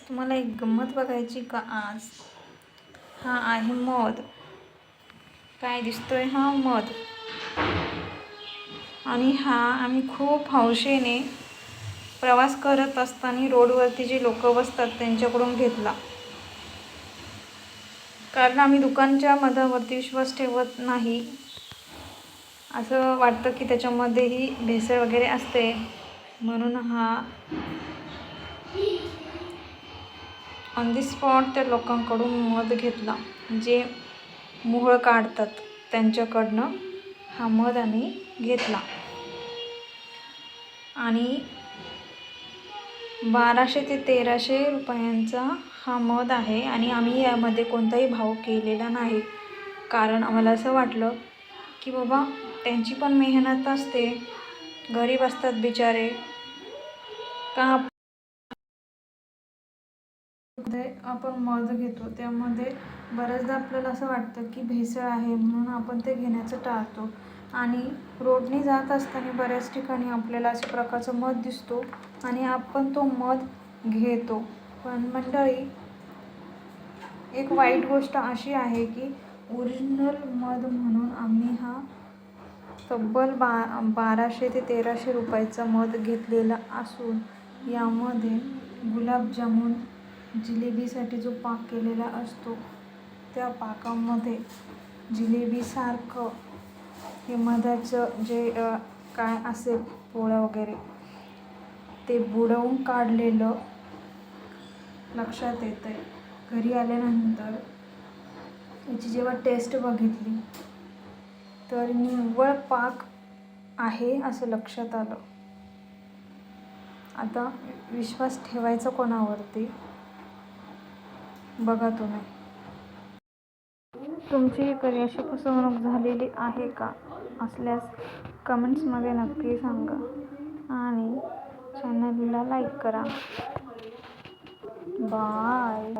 तुम्हाला एक गंमत बघायची का आज? हा आहे मध. काय दिसतोय? हा मध. आणि हा आम्ही खूप हौशेने प्रवास करत असताना रोडवरती जे लोक बसतात त्यांच्याकडून घेतला. कारण आम्ही दुकानच्या मधावरती विश्वास ठेवत नाही. असं वाटतं की त्याच्यामध्येही भेसळ वगैरे असते. म्हणून हा ऑन दी स्पॉट त्या लोकांकडून मध घेतला. जे मोहळ काढतात त्यांच्याकडनं हा मध आम्ही घेतला. आणि बाराशे ते तेराशे रुपयांचा हा मध आहे आणि आम्ही यामध्ये कोणताही भाव केलेला नाही. कारण आम्हाला असं वाटलं की बाबा त्यांची पण मेहनत असते. गरीब असतात बिचारे. का आपण मध घेतो. त्यामध्ये बऱ्याचदा आपल्याला असं वाटतं की भेसळ आहे म्हणून आपण ते घेण्याचं टाळतो. आणि रोडने जात असताना बऱ्याच ठिकाणी आपल्याला अशा प्रकारचं मध दिसतो आणि आपण तो मध घेतो. पण मंडळी एक वाईट गोष्ट अशी आहे की ओरिजिनल मध म्हणून आम्ही हा तब्बल बा बाराशे ते तेराशे रुपयाचा मध घेतलेला असून यामध्ये गुलाबजामुन जिलेबीसाठी जो पाक केलेला असतो त्या पाकामध्ये जिलेबीसारखं हे मधाचं जे काय असेल पोळं वगैरे ते बुडवून काढलेलं लक्षात येतं आहे घरी आल्यानंतर याची जेव्हा टेस्ट बघितली तर निव्वळ पाक आहे असं लक्षात आलं. आता विश्वास ठेवायचा कोणावरती? बघा तुम्ही. तुमची कधी अशी फसवणूक झालेली आहे का? असल्यास कमेंट्समध्ये नक्की सांगा. आणि चॅनलला लाईक करा. बाय.